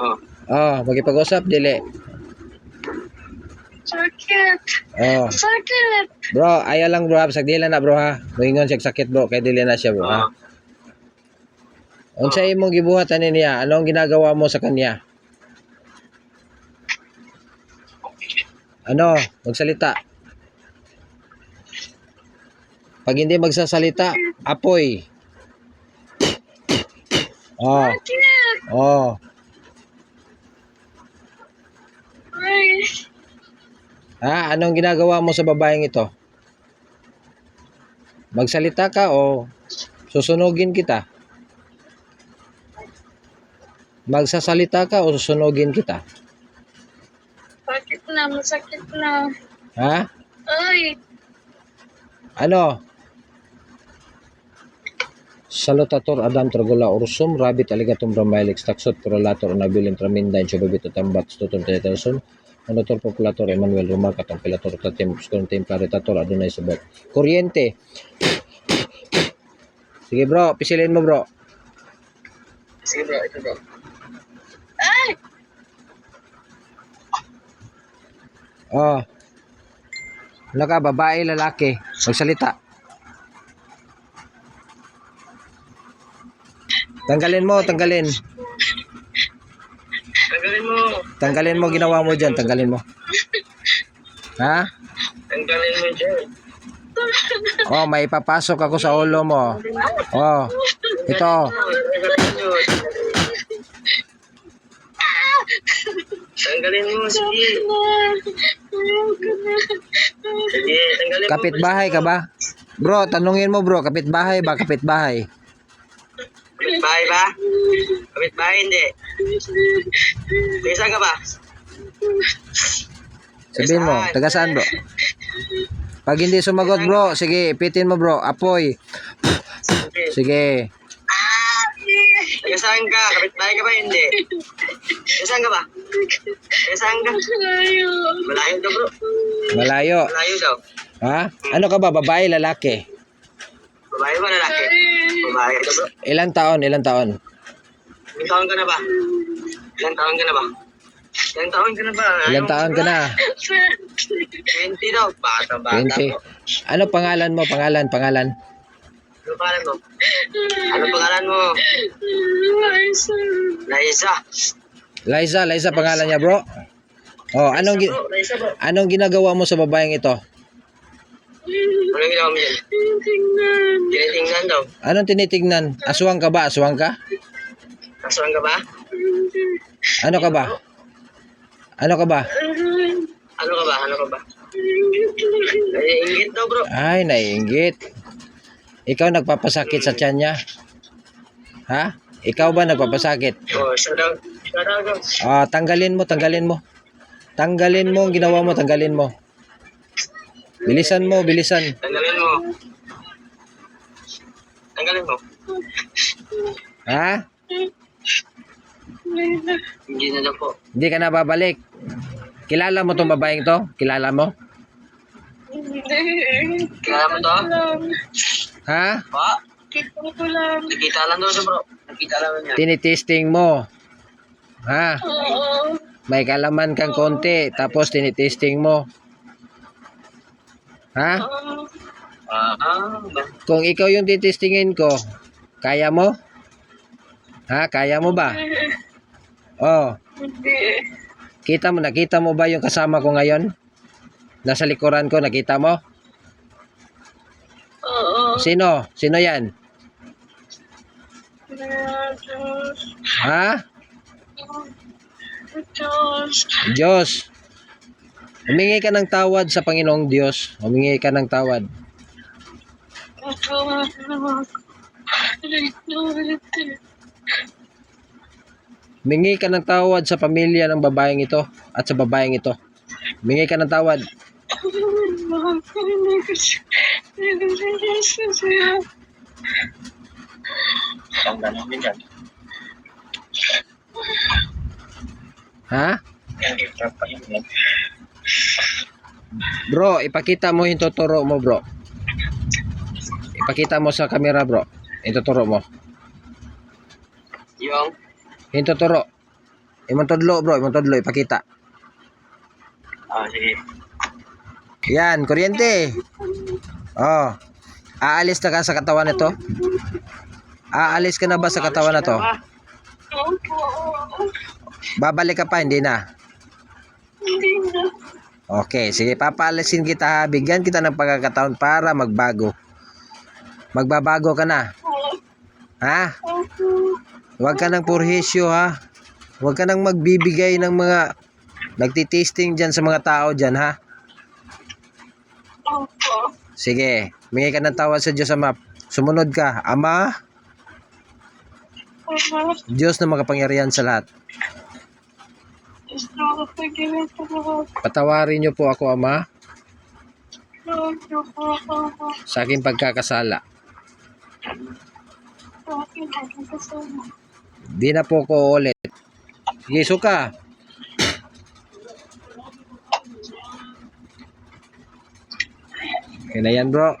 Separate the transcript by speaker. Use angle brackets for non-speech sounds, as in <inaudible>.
Speaker 1: Oh.
Speaker 2: Oh, magipag-usap dili.
Speaker 3: Sakit.
Speaker 2: Oh.
Speaker 3: Sakit.
Speaker 2: Bro, ayaw lang bro, ha. Sagdila na bro ha. Moingon siya sakit bro, kay dili na siya bro ha.
Speaker 1: Oh.
Speaker 2: Unsa imong gibuhatan niya? Ano ang ginagawa mo sa kanya? Ano? Magsalita. Pag hindi magsasalita, apoy. Oh, oh.
Speaker 3: Ay.
Speaker 2: Ha? Anong ginagawa mo sa babaeng ito? Magsalita ka o susunugin kita? Magsasalita ka o susunugin kita?
Speaker 3: Sakit na. Masakit na.
Speaker 2: Ha?
Speaker 3: Ay.
Speaker 2: Ano? Salutator Adam Tragula Ursum Rabbit Alligatum Bromylix Taxot Correlator Anabilin Tramindain Chubabito Tambat Stutum Tetelson Monitor Populator Emmanuel Rumarca Tampilator Tatim Obscurum Templaridator Adonai Subot Kuryente Sige bro, pisilin mo bro
Speaker 1: Sige bro, ito bro.
Speaker 3: Ay.
Speaker 2: Oh Ano ka, babae, lalaki Magsalita Tanggalin mo, tanggalin.
Speaker 1: Tanggalin mo
Speaker 2: ginawa mo dyan, tanggalin mo. Ha?
Speaker 1: Tanggalin mo dyan.
Speaker 2: Oh, may papasok ako sa ulo mo. Oh, ito.
Speaker 1: Tanggalin mo. Sige. Sige, tanggalin mo.
Speaker 2: Kapitbahay ka ba? Bro, tanungin mo bro, kapitbahay ba? Kapitbahay.
Speaker 1: Kapitbahay ba? Kapitbahay, hindi. Isa ka ba?
Speaker 2: Sabihin mo, taga saan bro? Pag hindi sumagot bro, sige, ipitin mo bro. Apoy. Sige.
Speaker 1: Taga saan ka? Kapitbahay ka ba? Hindi. Taga saan ka ba? Taga saan ka?
Speaker 3: Layo.
Speaker 1: Malayo daw bro.
Speaker 2: Malayo.
Speaker 1: Malayo daw.
Speaker 2: Ha? Ano ka ba? Babae, lalaki?
Speaker 1: Babae ba lalaki? Babae bro.
Speaker 2: Ilang taon? Ilang taon?
Speaker 1: Ilang taon ka na ba? Ilang taon ka na ba? Ilang taon ka na ba?
Speaker 2: Ilang taon ka na?
Speaker 1: 20 daw. Bata, bata
Speaker 2: 20.
Speaker 1: bro.
Speaker 2: Ano pangalan mo? Pangalan, pangalan.
Speaker 1: Ano pangalan mo? Ano pangalan mo?
Speaker 3: Liza.
Speaker 1: Liza.
Speaker 2: Liza, Liza pangalan niya bro. Oh, anong gi-
Speaker 1: Bro, Liza bro.
Speaker 2: anong ginagawa mo sa babaeng ito?
Speaker 1: Ano ginawa mo yan?
Speaker 3: Tingnan.
Speaker 1: Tinitingnan daw.
Speaker 2: Anong tinitingnan? Aswang ka ba? Aswang ka?
Speaker 1: Kasuhan ka ba?
Speaker 2: Ano ka ba? Ano ka ba?
Speaker 1: Ano ka ba? Ano ka ba? Ay, inggit daw bro.
Speaker 2: Ay, naiinggit. Ikaw nagpapasakit sa tiyan niya? Ha? Ikaw ba nagpapasakit?
Speaker 1: Oh, siya daw. Siya daw daw.
Speaker 2: Ah, tanggalin mo, tanggalin mo. Tanggalin mo ang ginawa mo, tanggalin mo. Bilisan mo, bilisan.
Speaker 1: Tanggalin mo. Tanggalin mo.
Speaker 2: Ha?
Speaker 1: Hindi na daw po.
Speaker 2: Hindi ka na babalik. Kilala mo tong babaeng to? Kilala mo?
Speaker 1: Kilala mo to?
Speaker 2: Ha?
Speaker 1: Pa?
Speaker 3: Kita ko lang.
Speaker 1: Nakita lang daw bro. Nakita lang niya.
Speaker 2: Tinitesting mo. Ha?
Speaker 3: Oo.
Speaker 2: May kalaman kang konti, tapos tinitesting mo. Ha?
Speaker 3: Oo.
Speaker 1: Ah, ah.
Speaker 2: Kung ikaw yung titestingin ko, kaya mo? Ha? Kaya mo ba? <laughs> Oh,
Speaker 3: Hindi.
Speaker 2: kita mo, nakita mo ba yung kasama ko ngayon? Nasa likuran ko, nakita mo?
Speaker 3: Oo.
Speaker 2: Sino? Sino yan? Ha?
Speaker 3: Diyos.
Speaker 2: Diyos. Humingi ka ng tawad sa Panginoong Diyos. Humingi ka ng tawad. Humingi ka ng tawad sa pamilya ng babaeng ito at sa babaeng ito. Humingi ka ng tawad. Ha? Bro, ipakita mo yung tuturo mo, bro. Ipakita mo sa camera, bro. Yung tuturo mo.
Speaker 1: Yung,
Speaker 2: Yung tuturo. Imong tudlo bro, imong tudlo ipakita.
Speaker 1: Ah, sige.
Speaker 2: Yan, kuryente. Oh. Aalis na ka sa katawan nito? Aalis ka na ba sa katawan na to? Babalik ka pa, hindi na.
Speaker 3: Hindi na.
Speaker 2: Okay, sige, papaalisin kita ha. Bigyan kita ng pagkakataon para magbago. Magbabago ka na. Ha? Huwag ka ng purhisyo ha. Huwag ka nang magbibigay ng mga nagtitasting dyan sa mga tao dyan ha. Sige, mingi ka ng tawad sa Diyos Ama. Sumunod ka. Ama. Diyos na makapangyarihan sa lahat. Patawarin niyo po ako, Ama, sa aking pagkakasala.
Speaker 3: Sa
Speaker 2: Di na po ko ulit. Sige, suka. Okay na yan, bro.